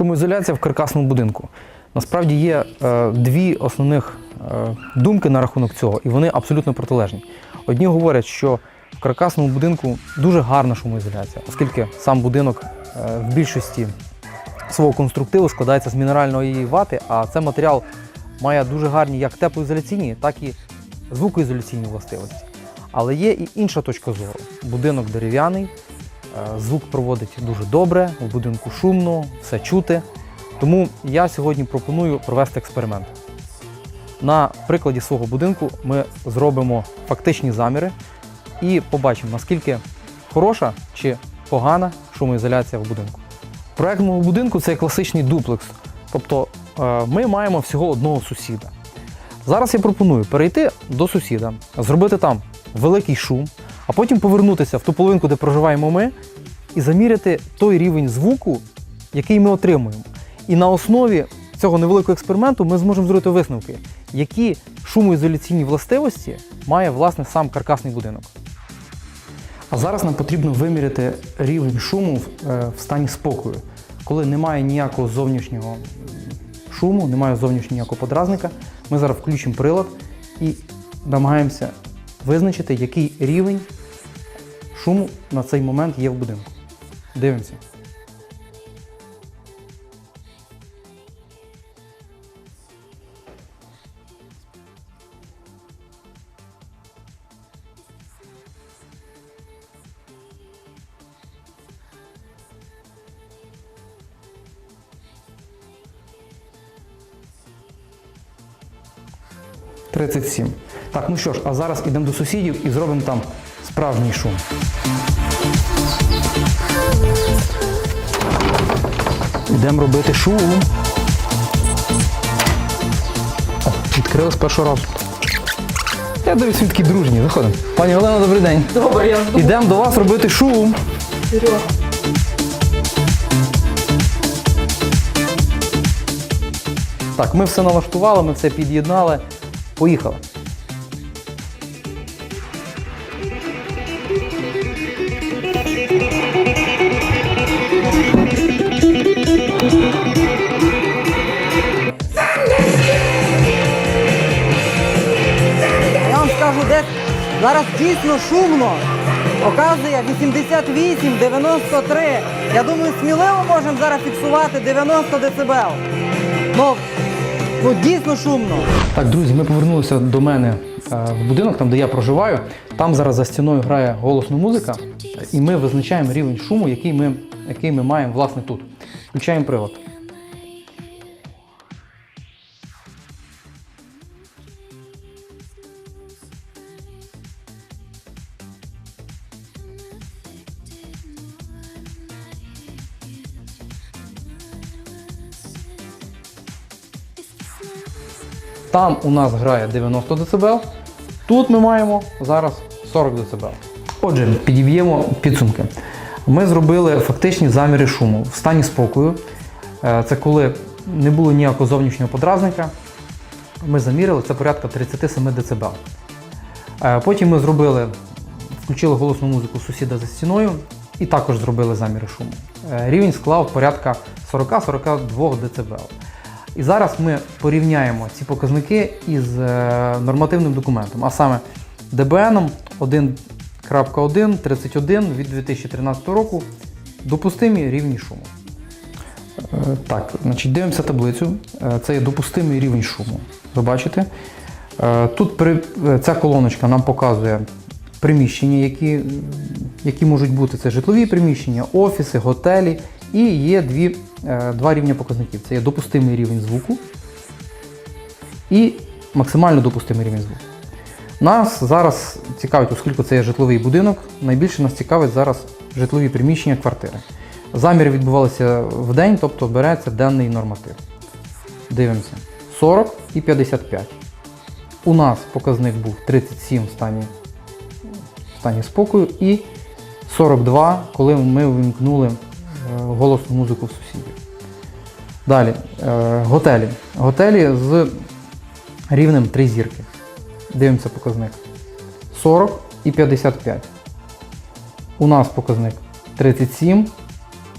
Шумоізоляція в каркасному будинку. Насправді є е, дві основних е, думки на рахунок цього, і вони абсолютно протилежні. Одні говорять, що в каркасному будинку дуже гарна шумоізоляція, оскільки сам будинок е, в більшості свого конструктиву складається з мінеральної вати, а цей матеріал має дуже гарні як теплоізоляційні, так і звукоізоляційні властивості. Але є і інша точка зору. Будинок дерев'яний, звук проводить дуже добре, в будинку шумно, все чути. Тому я сьогодні пропоную провести експеримент. На прикладі свого будинку ми зробимо фактичні заміри і побачимо, наскільки хороша чи погана шумоізоляція в будинку. Проект мого будинку це класичний дуплекс. Тобто е, ми маємо всього одного сусіда. Зараз я пропоную перейти до сусіда, зробити там великий шум, а потім повернутися в ту половинку, де проживаємо ми, і заміряти той рівень звуку, який ми отримуємо. І на основі цього невеликого експерименту ми зможемо зробити висновки, які шумоізоляційні властивості має власне сам каркасний будинок. А зараз нам потрібно виміряти рівень шуму в, е, стані спокою, коли немає ніякого зовнішнього шуму, немає зовнішнього ніякого подразника. Ми зараз включимо прилад і намагаємося визначити, який рівень шуму на цей момент є в будинку. Дивимося. – 37. Так, ну що ж, а зараз йдемо до сусідів і зробимо там справжній шум. Йдемо робити шум. Відкрили з першого разу. Я дивлюсь, такі дружні. Заходимо. Пані Олена, добрий день. Добре, я жду. Йдемо до вас робити шум. Так, ми все налаштували, ми все під'єднали. Поїхали. Я вам скажу, де зараз дійсно шумно. Показує 88, 93. Я думаю, сміливо можемо зараз фіксувати 90 дБ. Ну, ну дійсно шумно. Так, друзі, ми повернулися до мене е, в будинок, там де я проживаю. Там зараз за стіною грає голосна музика, і ми визначаємо рівень шуму, який ми, який ми маємо власне тут. Включаємо прилад. Там у нас грає 90 дБ, тут ми маємо зараз 40 дБ. Отже, підіб'ємо підсумки. Ми зробили фактичні заміри шуму в стані спокою. Е, Це коли не було ніякого зовнішнього подразника. Ми заміряли це порядка 37 дБ. Е, Потім ми зробили, включили голосну музику сусіда за стіною і також зробили заміри шуму. Е, Рівень склав порядка 40-42 дБ. І зараз ми порівняємо ці показники із нормативним документом, а саме ДБН 1.1 31 від 2013 року допустимі рівні шуму. Е, Так, значить, дивимося таблицю. Е, Це є допустимий рівень шуму. Ви бачите? Е, Тут при, ця колоночка нам показує приміщення, які, які можуть бути. Це житлові приміщення, офіси, готелі. І є дві, два рівня показників. Це є допустимий рівень звуку і максимально допустимий рівень звуку. Нас зараз цікавить, оскільки це є житловий будинок, найбільше нас цікавить зараз житлові приміщення квартири. Заміри відбувалися в день, тобто береться денний норматив. Дивимося. 40 і 55. У нас показник був 37 в стані, в стані спокою і 42, коли ми вимкнули е, голосну музику в сусідів. Далі, е, готелі. Готелі з рівнем 3 зірки. Дивимося показник. 40 і 55. У нас показник 37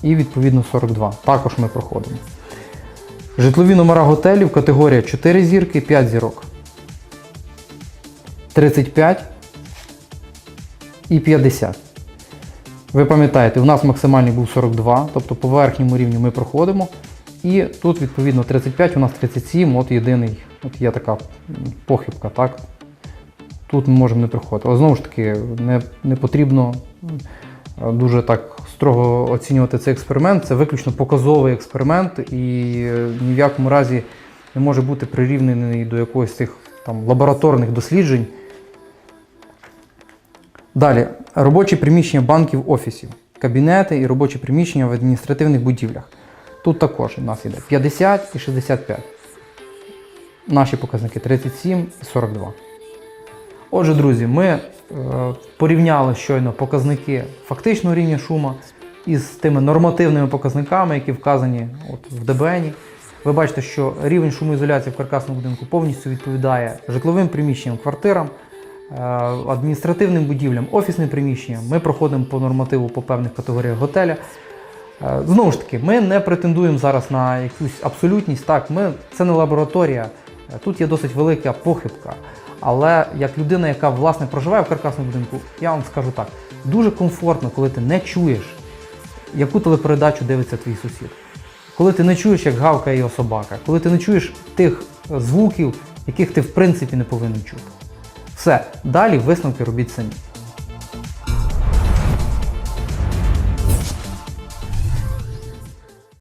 і відповідно 42. Також ми проходимо. Житлові номера готелів категорія 4 зірки, 5 зірок. 35 і 50. Ви пам'ятаєте, у нас максимальний був 42, тобто по верхньому рівню ми проходимо. І тут, відповідно, 35, у нас 37, от єдиний, от є така похибка, так? Тут ми можемо не проходити. Але знову ж таки, не, не потрібно дуже так строго оцінювати цей експеримент. Це виключно показовий експеримент і е, ні в якому разі не може бути прирівнений до якогось цих там лабораторних досліджень. Далі, робочі приміщення банків офісів, кабінети і робочі приміщення в адміністративних будівлях. Тут також у нас іде 50 і 65. Наші показники 37 і 42. Отже, друзі, ми е, порівняли щойно показники фактичного рівня шума із тими нормативними показниками, які вказані от в ДБНі. Ви бачите, що рівень шумоізоляції в каркасному будинку повністю відповідає житловим приміщенням, квартирам, е, адміністративним будівлям, офісним приміщенням. Ми проходимо по нормативу по певних категоріях готеля. Е, Знову ж таки, ми не претендуємо зараз на якусь абсолютність. Так, ми, це не лабораторія, тут є досить велика похибка. Але як людина, яка власне проживає в каркасному будинку, я вам скажу так: дуже комфортно, коли ти не чуєш, яку телепередачу дивиться твій сусід. Коли ти не чуєш, як гавкає його собака, коли ти не чуєш тих е, звуків, яких ти в принципі не повинен чути. Все, далі висновки робіть самі.